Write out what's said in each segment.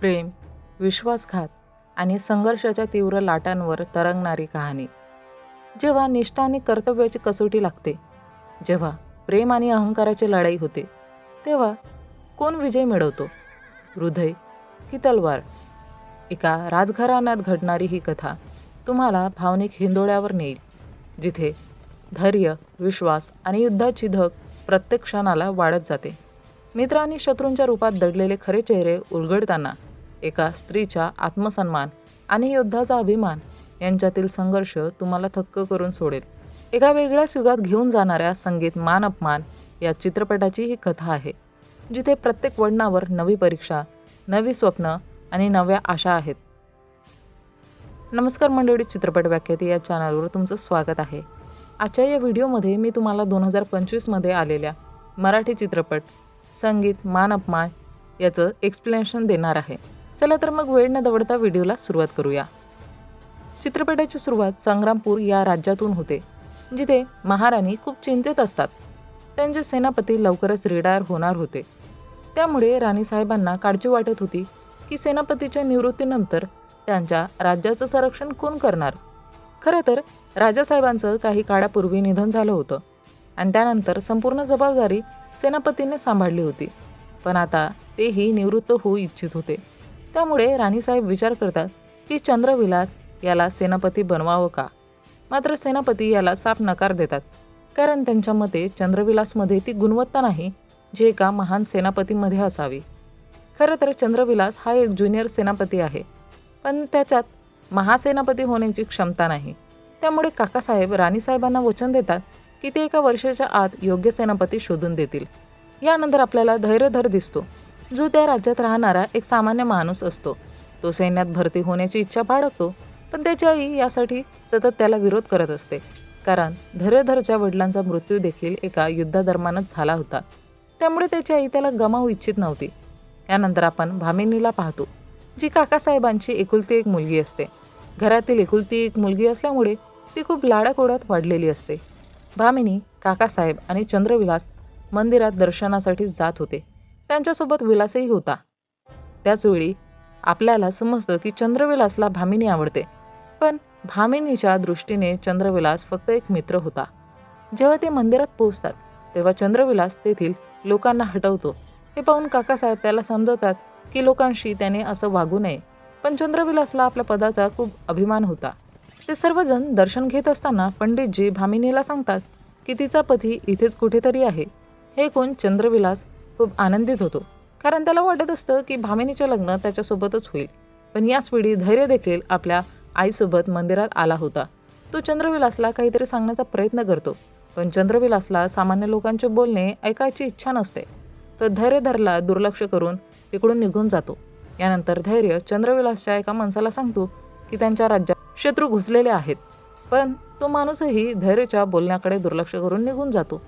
प्रेम विश्वासघात आणि संघर्षाच्या तीव्र लाटांवर तरंगणारी कहाणी. जेव्हा निष्ठा आणि कर्तव्याची कसोटी लागते जेव्हा प्रेम आणि अहंकाराची लढाई होते तेव्हा कोण विजय मिळवतो? हृदय की तलवार? एका राजघराण्यात घडणारी ही कथा तुम्हाला भावनिक हिंदोळ्यावर नेईल जिथे धैर्य विश्वास आणि युद्धाची धग प्रत्येक क्षणाला वाढत जाते. मित्र आणि शत्रूंच्या रूपात दडलेले खरे चेहरे उलगडताना एका स्त्रीच्या आत्मसन्मान आणि योद्धाचा अभिमान यांच्यातील संघर्ष तुम्हाला थक्क करून सोडेल. एका वेगळ्याच युगात घेऊन जाणाऱ्या संगीत मान अपमान या चित्रपटाची ही कथा आहे जिथे प्रत्येक वळणावर नवी परीक्षा नवी स्वप्न आणि नव्या आशा आहेत. नमस्कार मंडळी चित्रपट व्याख्याती या चॅनलवर तुमचं स्वागत आहे. आजच्या या व्हिडिओमध्ये मी तुम्हाला दोन हजार पंचवीसमध्ये आलेल्या मराठी चित्रपट संगीत मान अपमान याचं एक्सप्लेनेशन देणार आहे. चला तर मग वेळ न दवडता व्हिडिओला सुरुवात करूया. चित्रपटाची सुरुवात संग्रामपूर या राज्यातून होते जिथे महाराणी खूप चिंतेत असतात. त्यांचे सेनापती लवकरच रिटायर होणार होते. त्यामुळे राणीसाहेबांना काळजी वाटत होती की सेनापतीच्या निवृत्तीनंतर त्यांच्या राज्याचं संरक्षण कोण करणार? खरं तर राजासाहेबांचं काही काळापूर्वी निधन झालं होतं आणि त्यानंतर संपूर्ण जबाबदारी सेनापतीने सांभाळली होती. पण आता तेही निवृत्त होऊ इच्छित होते. त्यामुळे राणीसाहेब विचार करतात की चंद्रविलास याला सेनापती बनवावं का? मात्र सेनापती याला साफ नकार देतात. कारण त्यांच्या मते चंद्रविलासमध्ये ती गुणवत्ता नाही जी एका महान सेनापतीमध्ये असावी. खरं तर चंद्रविलास हा एक ज्युनियर सेनापती आहे. पण त्याच्यात महासेनापती होण्याची क्षमता नाही. त्यामुळे काकासाहेब राणीसाहेबांना वचन देतात की ते एका वर्षाच्या आत योग्य सेनापती शोधून देतील. यानंतर आपल्याला धैर्यधर दिसतो. जो त्या राज्यात राहणारा एक सामान्य माणूस असतो. तो सैन्यात भरती होण्याची इच्छा बाळगतो पण त्याची आई यासाठी सतत त्याला विरोध करत असते. कारण धरेधरच्या वडिलांचा मृत्यू देखील एका युद्धादरम्यानच झाला होता. त्यामुळे त्याची आई त्याला गमावू इच्छित नव्हती. यानंतर आपण भामिनीला पाहतो जी काकासाहेबांची एकुलती एक मुलगी असते. घरातील एकुलती एक मुलगी असल्यामुळे ती खूप लाडाकोड्यात वाढलेली असते. भामिनी काकासाहेब आणि चंद्रविलास मंदिरात दर्शनासाठी जात होते. त्यांच्यासोबत विलासही होता. त्याचवेळी आपल्याला समजतं की चंद्रविलासला भामिनी आवडते. पण भामिनीच्या दृष्टीने चंद्रविलास फक्त एक मित्र होता. जेव्हा ते मंदिरात पोहोचतात तेव्हा चंद्रविलास तेथील लोकांना हटवतो. हे पाहून काकासाहेब त्याला समजवतात की लोकांशी त्याने असं वागू नये. पण चंद्रविलासला आपल्या पदाचा खूप अभिमान होता. ते सर्वजण दर्शन घेत असताना पंडितजी भामिनीला सांगतात की तिचा पती इथेच कुठेतरी आहे. हे कोण चंद्रविलास खूप आनंदित होतो. कारण त्याला वाटत असतं की भामिनीचे लग्न त्याच्यासोबतच होईल. पण याच वेळी धैर्य देखील आपल्या आईसोबत मंदिरात आला होता. तो चंद्रविलासला काहीतरी सांगण्याचा प्रयत्न करतो. पण चंद्रविलासला सामान्य लोकांचे बोलणे ऐकायची इच्छा नसते. तर धैर्यधरला दुर्लक्ष करून तिकडून निघून जातो. यानंतर धैर्य चंद्रविलासच्या एका माणसाला सांगतो की त्यांच्या राज्यात शत्रू घुसलेले आहेत. पण तो माणूसही धैर्यच्या बोलण्याकडे दुर्लक्ष करून निघून जातो.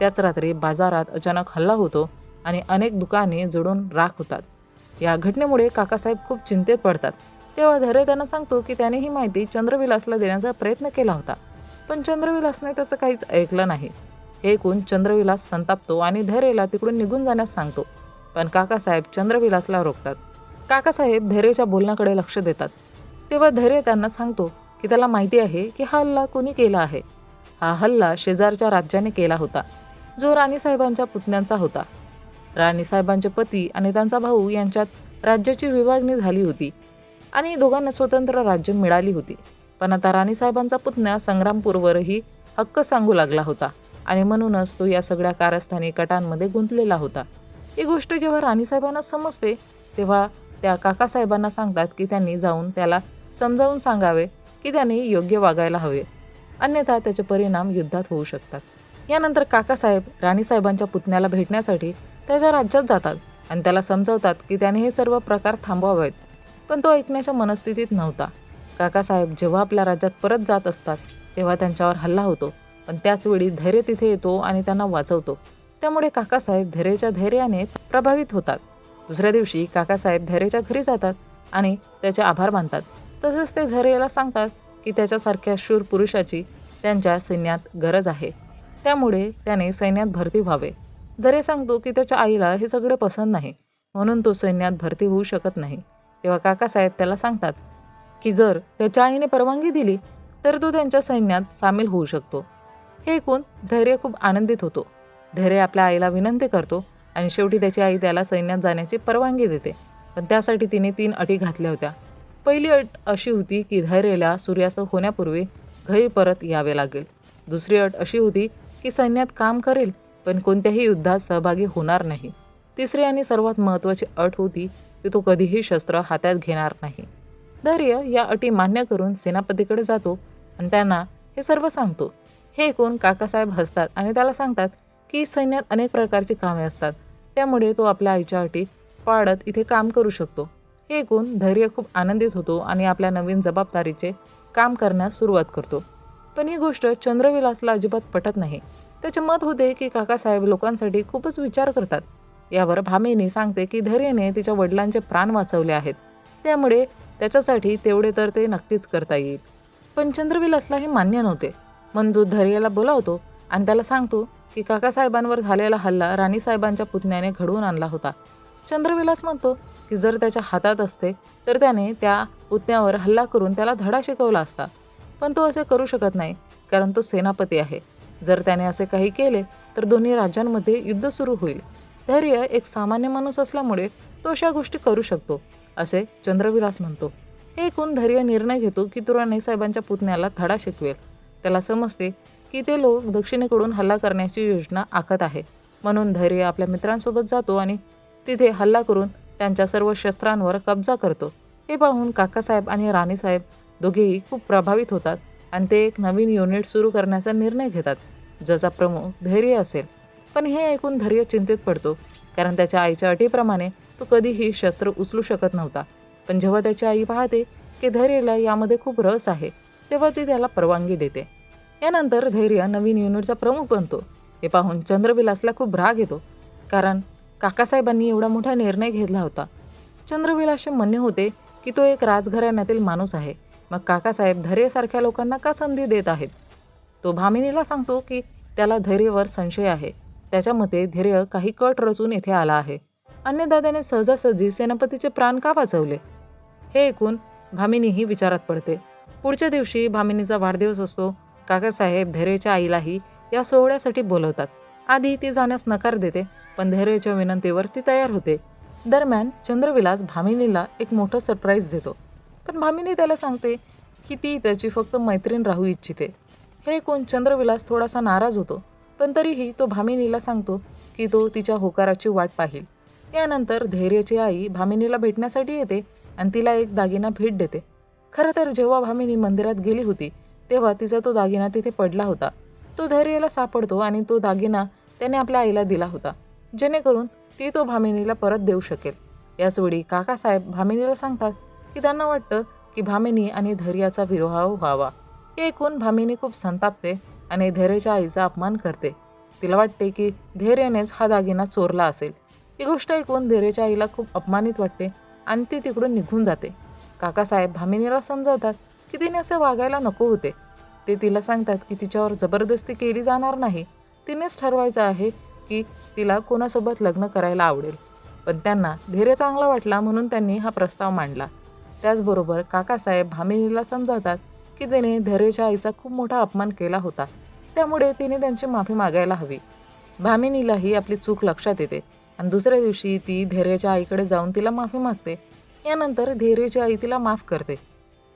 त्याच रात्री बाजारात अचानक हल्ला होतो आणि अनेक दुकाने जोडून राख होतात. या घटनेमुळे काकासाहेब खूप चिंतेत पडतात. तेव्हा धैर्य त्यांना सांगतो की त्याने ही माहिती चंद्रविलासला देण्याचा प्रयत्न केला होता. पण चंद्रविलासने त्याचं काहीच ऐकलं नाही. हे ऐकून चंद्रविलास संतापतो आणि धैर्यला तिकडून निघून जाण्यास सांगतो. पण काकासाहेब चंद्रविलासला रोखतात. काकासाहेब धैर्यच्या बोलण्याकडे लक्ष देतात. तेव्हा धैर्य त्यांना सांगतो की त्याला माहिती आहे की हा हल्ला कोणी केला आहे. हा हल्ला शेजारच्या राज्याने केला होता. जो राणीसाहेबांच्या पुतण्यांचा होता. राणीसाहेबांचे पती आणि त्यांचा भाऊ यांच्यात राज्याची विभागणी झाली होती आणि दोघांना स्वतंत्र राज्य मिळाली होती. पण आता राणीसाहेबांचा पुतण्या संग्रामपूरवरही हक्क सांगू लागला होता आणि म्हणूनच तो या सगळ्या कारस्थानी कटांमध्ये गुंतलेला होता. ही गोष्ट जेव्हा राणीसाहेबांना समजते तेव्हा त्या काकासाहेबांना सांगतात की त्यांनी जाऊन त्याला समजावून सांगावे की त्याने योग्य वागायला हवे. अन्यथा त्याचे परिणाम युद्धात होऊ शकतात. यानंतर काकासाहेब राणीसाहेबांच्या पुतण्याला भेटण्यासाठी त्याच्या राज्यात जातात आणि त्याला समजवतात की त्याने हे सर्व प्रकार थांबवावेत पण तो ऐकण्याच्या मनस्थितीत नव्हता. काकासाहेब जेव्हा आपल्या राज्यात परत जात असतात तेव्हा त्यांच्यावर हल्ला होतो पण त्याचवेळी धैर्य तिथे येतो आणि त्यांना वाचवतो. त्यामुळे काकासाहेब धैर्याच्या धैर्याने प्रभावित होतात. दुसऱ्या दिवशी काकासाहेब धैर्याच्या घरी जातात आणि त्याचे आभार मानतात. तसेच ते धैर्याला सांगतात की त्याच्यासारख्या शूर पुरुषाची त्यांच्या सैन्यात गरज आहे. त्यामुळे त्याने सैन्यात भरती व्हावे. धैर्य सांगतो की त्याच्या आईला हे सगळं पसंत नाही. म्हणून तो सैन्यात भरती होऊ शकत नाही. तेव्हा काकासाहेब त्याला सांगतात की जर त्याच्या आईने परवानगी दिली तर तो त्यांच्या सैन्यात सामील होऊ शकतो. हे ऐकून धैर्य खूप आनंदित होतो. धैर्य आपल्या आईला विनंती करतो आणि शेवटी त्याची आई त्याला सैन्यात जाण्याची परवानगी देते. पण त्यासाठी तिने तीन अटी घातल्या होत्या. पहिली अट अशी होती की धैर्यला सूर्यास्त होण्यापूर्वी घरी परत यावे लागेल. दुसरी अट अशी होती की सैन्यात काम करेल पण कोणत्याही युद्धात सहभागी होणार नाही. तिसरी आणि सर्वात महत्त्वाची अट होती की तो कधीही शस्त्र हातात घेणार नाही. धैर्य या अटी मान्य करून सेनापतीकडे जातो आणि त्यांना हे सर्व सांगतो. हे ऐकून काकासाहेब हसतात आणि त्याला सांगतात की सैन्यात अनेक प्रकारची कामे असतात. त्यामुळे तो आपल्या आईच्या अटी पाळत इथे काम करू शकतो. हे ऐकून धैर्य खूप आनंदित होतो आणि आपल्या नवीन जबाबदारीचे काम करण्यास सुरुवात करतो. पण ही गोष्ट चंद्रविलासला अजिबात पटत नाही. त्याचे मत होते की काकासाहेब लोकांसाठी खूपच विचार करतात. यावर भामिनी सांगते की धैर्याने तिच्या वडिलांचे प्राण वाचवले आहेत. त्यामुळे त्याच्यासाठी तेवढे तर ते नक्कीच करता येईल. पण चंद्रविलासला हे मान्य नव्हते. मंदू धैर्याला बोलावतो आणि त्याला सांगतो की काकासाहेबांवर झालेला हल्ला राणीसाहेबांच्या पुतण्याने घडवून आणला होता. चंद्रविलास म्हणतो की जर त्याच्या हातात असते तर त्याने त्या पुतण्यावर हल्ला करून त्याला धडा शिकवला असता. पण तो असे करू शकत नाही कारण तो सेनापती आहे. जर त्याने असे काही केले तर दोन्ही राज्यांमध्ये युद्ध सुरू होईल. धैर्य एक सामान्य माणूस असल्यामुळे तो अशा गोष्टी करू शकतो असे चंद्रविलास म्हणतो. हे ऐकून धैर्य निर्णय घेतो की तो राणीसाहेबांच्या पुतण्याला धडा शिकवेल. त्याला समजते की ते लोक दक्षिणेकडून हल्ला करण्याची योजना आखत आहे. म्हणून धैर्य आपल्या मित्रांसोबत जातो आणि तिथे हल्ला करून त्यांच्या सर्व शस्त्रांवर कब्जा करतो. हे पाहून काकासाहेब आणि राणीसाहेब दोघेही खूप प्रभावित होतात. आणि ते एक नवीन युनिट सुरू करण्याचा निर्णय घेतात. ज्याचा प्रमुख धैर्य असेल. पण हे ऐकून धैर्य चिंतित पडतो. कारण त्याच्या आईच्या अटीप्रमाणे तो कधीही शस्त्र उचलू शकत नव्हता. पण जेव्हा त्याची आई पाहते की धैर्यला यामध्ये खूप रस आहे तेव्हा ती त्याला परवानगी देते. यानंतर धैर्य नवीन युनिटचा प्रमुख बनतो. हे पाहून चंद्रविलासला खूप राग येतो. कारण काकासाहेबांनी एवढा मोठा निर्णय घेतला होता. चंद्रविलासचे म्हणणे होते की तो एक राजघराण्यातील माणूस आहे. मग काकासाहेब धैर्यसारख्या लोकांना का संधी देत आहेत? तो भामिनीला सांगतो की त्याला धैर्यवर संशय आहे. त्याच्या मते धैर्य काही कट रचून येथे आला आहे. अन्यथा सहजासहजी सेनापतीचे प्राण का वाचवले? हे ऐकून भामिनीही विचारात पडते. पुढच्या दिवशी भामिनीचा वाढदिवस असतो. काकासाहेब धैर्यच्या आईलाही या सोहळ्यासाठी बोलवतात. आधी ती जाण्यास नकार देते पण धैर्यच्या विनंतीवर ती तयार होते. दरम्यान चंद्रविलास भामिनीला एक मोठं सरप्राईज देतो. पण भामिनी त्याला सांगते की ती त्याची फक्त मैत्रीण राहू इच्छिते. हे ऐकून चंद्रविलास थोडासा नाराज होतो पण तरीही तो भामिनीला सांगतो की तो तिच्या होकाराची वाट पाहिल. त्यानंतर धैर्याची आई भामिनीला भेटण्यासाठी येते आणि तिला एक दागिना भेट देते. खरं तर जेव्हा भामिनी मंदिरात गेली होती तेव्हा तिचा तो दागिना तिथे पडला होता. तो धैर्याला सापडतो आणि तो दागिना त्याने आपल्या आईला दिला होता. जेणेकरून ती तो भामिनीला परत देऊ शकेल. याचवेळी काकासाहेब भामिनीला सांगतात की त्यांना वाटतं की भामिनी आणि धैर्याचा विरोहाव व्हावा. हे ऐकून भामिनी खूप संतापते आणि धैर्याच्या आईचा अपमान करते. तिला वाटते की धैर्यानेच हा दागिना चोरला असेल. ही गोष्ट ऐकून धैर्याच्या आईला खूप अपमानित वाटते आणि ती तिकडून निघून जाते. काकासाहेब भामिनीला समजावतात की तिने असे वागायला नको होते. ते तिला सांगतात की तिच्यावर जबरदस्ती केली जाणार नाही. तिनेच ठरवायचं आहे की तिला कोणासोबत लग्न करायला आवडेल. पण त्यांना धैर्य चांगला वाटला म्हणून त्यांनी हा प्रस्ताव मांडला. त्याचबरोबर काकासाहेब भामिनीला समजावतात की तिने धैर्यच्या आईचा खूप मोठा अपमान केला होता. त्यामुळे तिने त्यांची माफी मागायला हवी. भामिनीलाही आपली चूक लक्षात येते आणि दुसऱ्या दिवशी ती धैर्याच्या आईकडे जाऊन तिला माफी मागते. यानंतर धैर्यची आई तिला माफ करते.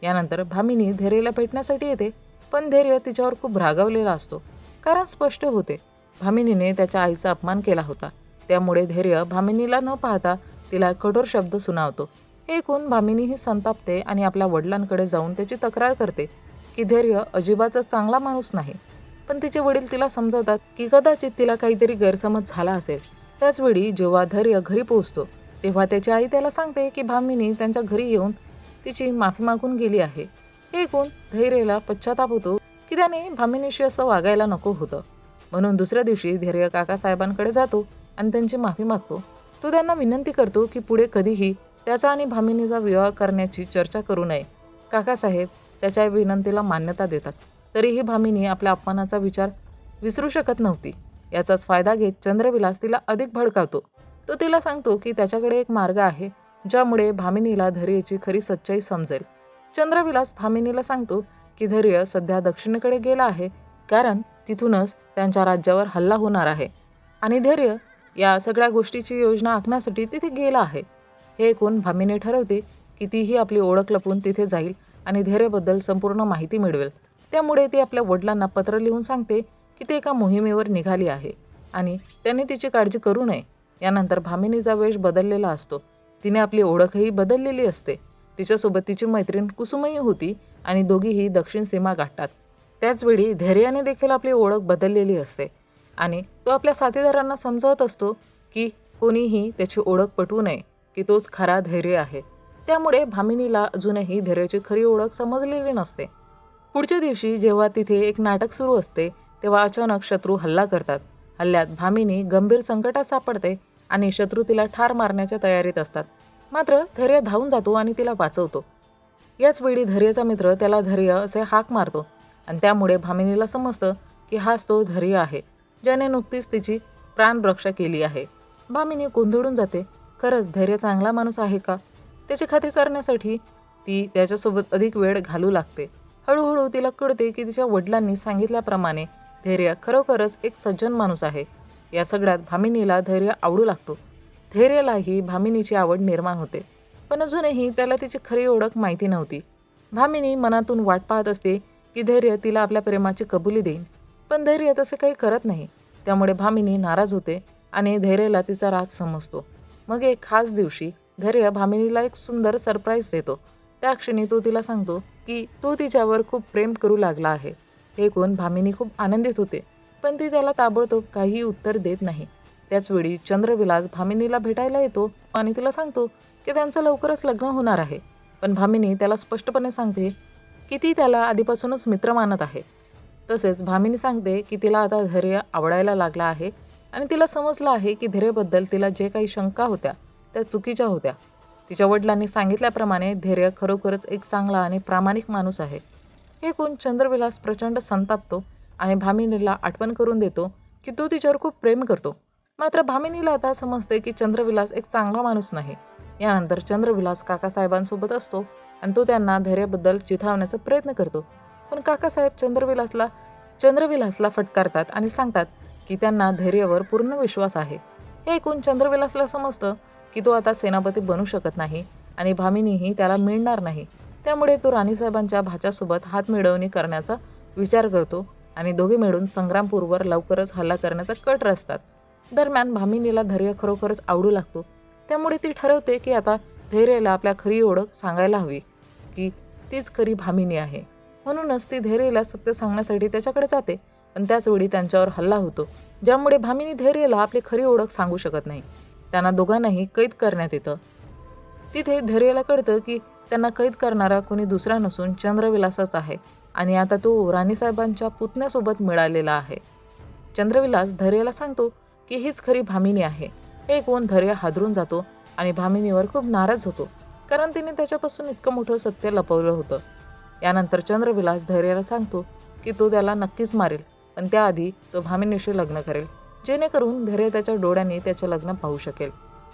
यानंतर भामिनी धैर्यला भेटण्यासाठी येते पण धैर्य तिच्यावर खूप रागावलेला असतो कारण स्पष्ट होते. भामिनीने त्याच्या आईचा अपमान केला होता. त्यामुळे धैर्य भामिनीला न पाहता तिला कठोर शब्द सुनावतो. हे ऐकून भामिनीही संतापते आणि आपल्या वडिलांकडे जाऊन त्याची तक्रार करते. की धैर्य अजिबाचा चांगला माणूस नाही. पण तिचे वडील तिला समजवतात की कदाचित तिला काहीतरी गैरसमज झाला असेल. त्याचवेळी जेव्हा धैर्य घरी पोहोचतो तेव्हा त्याची आई त्याला सांगते की भामिनी त्यांच्या घरी येऊन तिची माफी मागून गेली आहे. हे ऐकून धैर्यला पश्चाताप होतो की त्याने भामिनीशी असं वागायला नको होतं. म्हणून दुसऱ्या दिवशी धैर्य काकासाहेबांकडे जातो आणि त्यांची माफी मागतो. तो त्यांना विनंती करतो की पुढे कधीही त्याचा आणि भामिनीचा विवाह करण्याची चर्चा करू नये. काकासाहेब त्याच्या विनंतीला मान्यता देतात. तरीही भामिनी आपल्या अपमानाचा विचार विसरू शकत नव्हती. याचाच फायदा घेत चंद्रविलास तिला अधिक भडकावतो. तो तिला सांगतो की त्याच्याकडे एक मार्ग आहे ज्यामुळे भामिनीला धैर्याची खरी सच्चाई समजेल. चंद्रविलास भामिनीला सांगतो की धैर्य सध्या दक्षिणेकडे गेला आहे कारण तिथूनच त्यांच्या राज्यावर हल्ला होणार आहे. आणि धैर्य या सगळ्या गोष्टीची योजना आखण्यासाठी तिथे गेला आहे. हे ऐकून भामीने ठरवते की तीही आपली ओळख लपून तिथे जाईल आणि धैर्यबद्दल संपूर्ण माहिती मिळवेल. त्यामुळे ती आपल्या वडिलांना पत्र लिहून सांगते की ते एका मोहिमेवर निघाली आहे आणि त्यांनी तिची काळजी करू नये. यानंतर भामिनीचा वेश बदललेला असतो. तिने आपली ओळखही बदललेली असते. तिच्यासोबत तिची मैत्रीण कुसुमही होती आणि दोघीही दक्षिण सीमा गाठतात त्याचवेळी धैर्याने देखील आपली ओळख बदललेली असते आणि तो आपल्या साथीदारांना समजावत असतो की कोणीही त्याची ओळख पटवू नये. की तोच खरा धैर्य आहे. त्यामुळे भामिनीला अजूनही धैर्याची खरी ओळख समजलेली नसते. पुढच्या दिवशी जेव्हा तिथे एक नाटक सुरू असते तेव्हा अचानक शत्रू हल्ला करतात. हल्ल्यात भामिनी गंभीर संकटात सापडते आणि शत्रू तिला ठार मारण्याच्या तयारीत असतात. मात्र धैर्य धावून जातो आणि तिला वाचवतो. याच वेळी धैर्याचा मित्र त्याला धैर्य असे हाक मारतो आणि त्यामुळे भामिनीला समजतं की हाच तो धैर्य आहे ज्याने नुकतीच तिची प्राणरक्षा केली आहे. भामिनी गोंधळून जाते खरंच धैर्य चांगला माणूस आहे का? त्याची खात्री करण्यासाठी ती त्याच्यासोबत अधिक वेळ घालू लागते. हळूहळू तिला कळते की तिच्या वडिलांनी सांगितल्याप्रमाणे धैर्य खरोखरच एक सज्जन माणूस आहे. या सगळ्यात भामिनीला धैर्य आवडू लागतो. धैर्यालाही भामिनीची आवड निर्माण होते. पण अजूनही त्याला तिची खरी ओळख माहिती नव्हती. भामिनी मनातून वाट पाहत असते की धैर्य तिला आपल्या प्रेमाची कबुली देईन. पण धैर्य तसे काही करत नाही. त्यामुळे भामिनी नाराज होते आणि धैर्याला तिचा राग समजतो. मग एक खास दिवशी धैर्य भामिनीला एक सुंदर सरप्राईज देतो त्या क्षणी तो तिला सांगतो की तो तिच्यावर खूप प्रेम करू लागला आहे. हे कोण? भामिनी खूप आनंदित होते. पण ती त्याला ताबडतोब काहीही उत्तर देत नाही. त्याचवेळी चंद्रविलास भामिनीला भेटायला येतो आणि तिला सांगतो की त्यांचं लवकरच लग्न होणार आहे. पण भामिनी त्याला स्पष्टपणे सांगते की ती त्याला आधीपासूनच मित्र मानत आहे. तसेच भामिनी सांगते की तिला आता धैर्य आवडायला लागला आहे. आणि तिला समजलं आहे की धैर्यबद्दल तिला जे काही शंका होत्या त्या चुकीच्या होत्या. तिच्या वडिलांनी सांगितल्याप्रमाणे धैर्य खरोखरच एक चांगला आणि प्रामाणिक माणूस आहे. हे कोण चंद्रविलास प्रचंड संतापतो आणि भामिनीला आठवण करून देतो की तो तिच्यावर खूप प्रेम करतो. मात्र भामिनीला आता समजते की चंद्रविलास एक चांगला माणूस नाही. यानंतर चंद्रविलास काकासाहेबांसोबत असतो आणि तो त्यांना धैर्याबद्दल चिथावण्याचा प्रयत्न करतो. पण काकासाहेब चंद्रविलासला चंद्रविलासला फटकारतात आणि सांगतात की त्यांना धैर्यावर पूर्ण विश्वास आहे. हे ऐकून चंद्रविलासला समजतं की तो आता सेनापती बनू शकत नाही आणि भामिनीही त्याला मिळणार नाही. त्यामुळे तो राणीसाहेबांच्या भाच्यासोबत हात मिळवणी करण्याचा विचार करतो आणि दोघे मिळून संग्रामपूरवर लवकरच हल्ला करण्याचा कट रचतात. दरम्यान भामिनीला धैर्य खरोखरच आवडू लागतो. त्यामुळे ती ठरवते की आता धैर्यला आपल्या खरी ओळख सांगायला हवी की तीच खरी भामिनी आहे. म्हणूनच ती धैर्यला सत्य सांगण्यासाठी त्याच्याकडे जाते. पण त्याचवेळी त्यांच्यावर हल्ला होतो ज्यामुळे भामिनी धैर्यला आपली खरी ओळख सांगू शकत नाही. त्यांना दोघांनाही कैद करण्यात येतं. तिथे धैर्यला कळतं की त्यांना कैद करणारा कोणी दुसरा नसून चंद्रविलासच आहे आणि आता तो राणीसाहेबांच्या पुतण्यासोबत मिळालेला आहे. चंद्रविलास धैर्याला सांगतो की हीच खरी भामिनी आहे. हे ऐकून धैर्य हादरून जातो आणि भामिनीवर खूप नाराज होतो कारण तिने त्याच्यापासून इतकं मोठं सत्य लपवलं होतं. यानंतर चंद्रविलास धैर्याला सांगतो की तो त्याला नक्कीच मारेल. पण त्याआधी तो भामिनीशी लग्न करेल जेणेकरून धैर्य त्याच्या डोळ्यांनी त्याचे लग्न पाहू शकेल.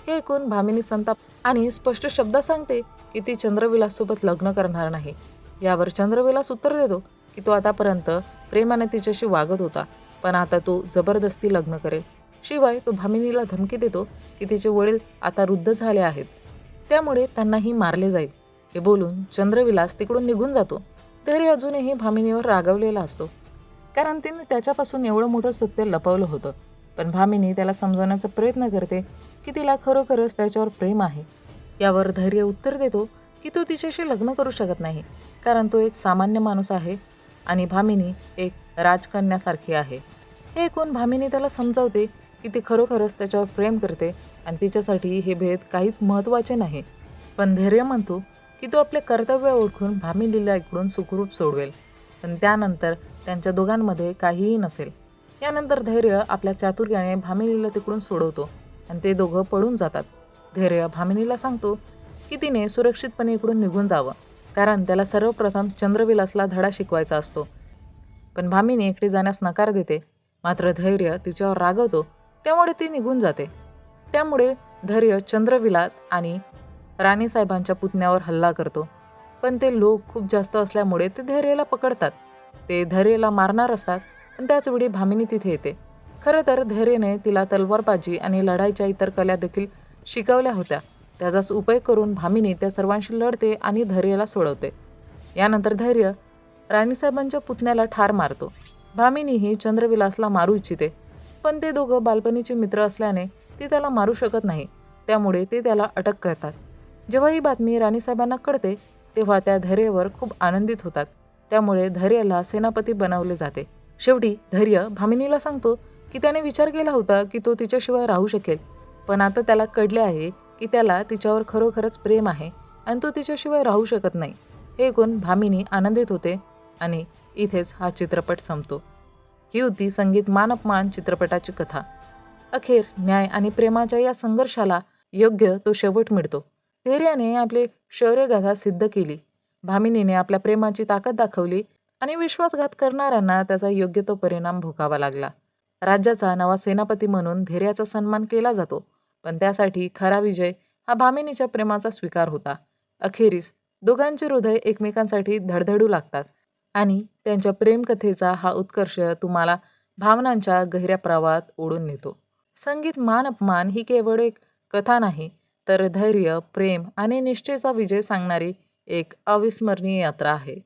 हे ऐकून भामिनी संताप आणि स्पष्ट शब्दात सांगते की ती चंद्रविलाससोबत लग्न करणार नाही. यावर चंद्रविलास उत्तर देतो की तो आतापर्यंत प्रेमाने तिच्याशी वागत होता पण आता तो जबरदस्ती लग्न करेल. शिवाय तो भामिनीला धमकी देतो की तिचे वडील आता वृद्ध झाले आहेत. त्यामुळे त्यांनाही मारले जाईल. हे बोलून चंद्रविलास तिकडून निघून जातो. तरी अजूनही भामिनीवर रागवलेला असतो. कारण तिने त्याच्यापासून एवढं मोठं सत्य लपवलं होतं. पण भामिनी त्याला समजवण्याचा प्रयत्न करते की तिला खरोखरच त्याच्यावर प्रेम आहे. यावर धैर्य उत्तर देतो की तो तिच्याशी लग्न करू शकत नाही कारण तो एक सामान्य माणूस आहे आणि भामिनी एक राजकन्यासारखी आहे. हे ऐकून भामिनी त्याला समजावते की ती खरोखरच त्याच्यावर प्रेम करते आणि तिच्यासाठी हे भेद काहीच महत्त्वाचे नाही. पण धैर्य म्हणतो की तो आपले कर्तव्य ओळखून भामिनीला इकडून सुखरूप सोडवेल. पण त्यानंतर त्यांच्या दोघांमध्ये काहीही नसेल. यानंतर धैर्य आपल्या चातुर्याने भामिनीला तिकडून सोडवतो आणि ते दोघं पळून जातात. धैर्य भामिनीला सांगतो की तिने सुरक्षितपणे इकडून निघून जावं कारण त्याला सर्वप्रथम चंद्रविलासला धडा शिकवायचा असतो. पण भामिनी एकटी जाण्यास नकार देते. मात्र धैर्य तिच्यावर रागवतो त्यामुळे ती निघून जाते. त्यामुळे धैर्य चंद्रविलास आणि राणीसाहेबांच्या पुतण्यावर हल्ला करतो. पण ते लोक खूप जास्त असल्यामुळे ते धैर्यला पकडतात. ते धैर्यला मारणार असतात पण त्याचवेळी भामिनी तिथे येते. खरं तर धैर्यने तिला तलवारबाजी आणि लढाईच्या इतर कला देखील शिकवल्या होत्या. त्याचाच उपयोग करून भामिनी त्या सर्वांशी लढते आणि धैर्यला सोडवते. यानंतर धैर्य राणीसाहेबांच्या पुतण्याला ठार मारतो. भामिनीही चंद्रविलासला मारू इच्छिते. पण ते दोघं बालपणीचे मित्र असल्याने ती त्याला मारू शकत नाही. त्यामुळे ते त्याला अटक करतात. जेव्हा ही बातमी राणीसाहेबांना कळते तेव्हा त्या धैर्यवर खूप आनंदित होतात. त्यामुळे धैर्यला सेनापती बनवले जाते. शेवटी धैर्य भामिनीला सांगतो की त्याने विचार केला होता की तो तिच्याशिवाय राहू शकेल. पण आता त्याला कळले आहे की त्याला तिच्यावर खरोखरच प्रेम आहे आणि तो तिच्याशिवाय राहू शकत नाही. हे ऐकून भामिनी आनंदित होते आणि इथेच हा चित्रपट संपतो. ही होती संगीत मान अपमान चित्रपटाची कथा. अखेर न्याय आणि प्रेमाच्या या संघर्षाला योग्य तो शेवट मिळतो. धैर्याने आपली शौर्यगाथा सिद्ध केली. भामिनीने आपल्या प्रेमाची ताकद दाखवली आणि विश्वासघात करणाऱ्यांना त्याचा योग्य तो परिणाम भोगावा लागला. राज्याचा नवा सेनापती म्हणून धैर्याचा सन्मान केला जातो पण त्यासाठी खरा विजय हा भामिनीच्या प्रेमाचा स्वीकार होता. अखेरीस दोघांचे हृदय एकमेकांसाठी धडधडू लागतात आणि त्यांच्या प्रेमकथेचा हा उत्कर्ष तुम्हाला भावनांच्या गहिऱ्या प्रवाहात ओढून नेतो. संगीत मान अपमान ही केवळ एक कथा नाही तर धैर्य प्रेम आणि निष्ठेचा विजय सांगणारी एक अविस्मरणीय यात्रा आहे.